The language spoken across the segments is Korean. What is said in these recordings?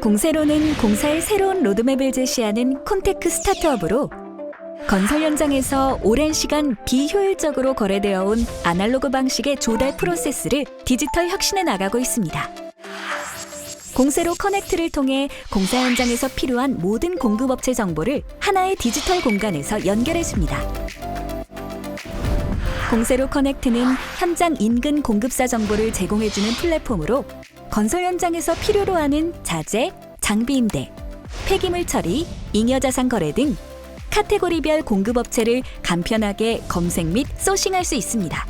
공세로는 공사의 새로운 로드맵을 제시하는 콘테크 스타트업으로 건설 현장에서 오랜 시간 비효율적으로 거래되어 온 아날로그 방식의 조달 프로세스를 디지털 혁신해 나가고 있습니다. 공세로 커넥트를 통해 공사 현장에서 필요한 모든 공급업체 정보를 하나의 디지털 공간에서 연결해 줍니다. 공세로 커넥트는 현장 인근 공급사 정보를 제공해주는 플랫폼으로 건설 현장에서 필요로 하는 자재, 장비 임대, 폐기물 처리, 잉여 자산 거래 등 카테고리별 공급업체를 간편하게 검색 및 소싱할 수 있습니다.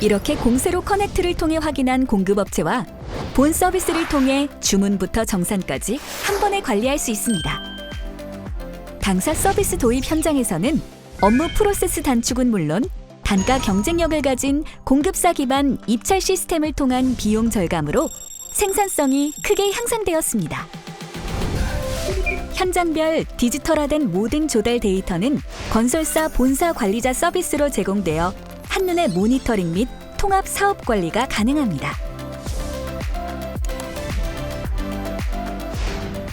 이렇게 공세로 커넥트를 통해 확인한 공급업체와 본 서비스를 통해 주문부터 정산까지 한 번에 관리할 수 있습니다. 당사 서비스 도입 현장에서는 업무 프로세스 단축은 물론 단가 경쟁력을 가진 공급사 기반 입찰 시스템을 통한 비용 절감으로 생산성이 크게 향상되었습니다. 현장별 디지털화된 모든 조달 데이터는 건설사 본사 관리자 서비스로 제공되어 한눈에 모니터링 및 통합 사업 관리가 가능합니다.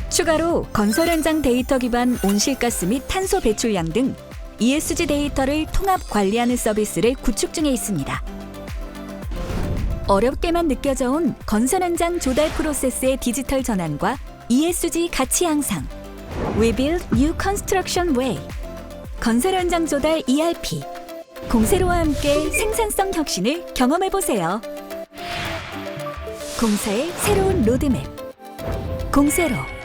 추가로 건설 현장 데이터 기반 온실가스 및 탄소 배출량 등 ESG 데이터를 통합 관리하는 서비스를 구축 중에 있습니다. 어렵게만 느껴져 온 건설 현장 조달 프로세스의 디지털 전환과 ESG 가치 향상. We build new construction way. 건설 현장 조달 ERP. 공세로와 함께 생산성 혁신을 경험해 보세요. 공사의 새로운 로드맵. 공세로.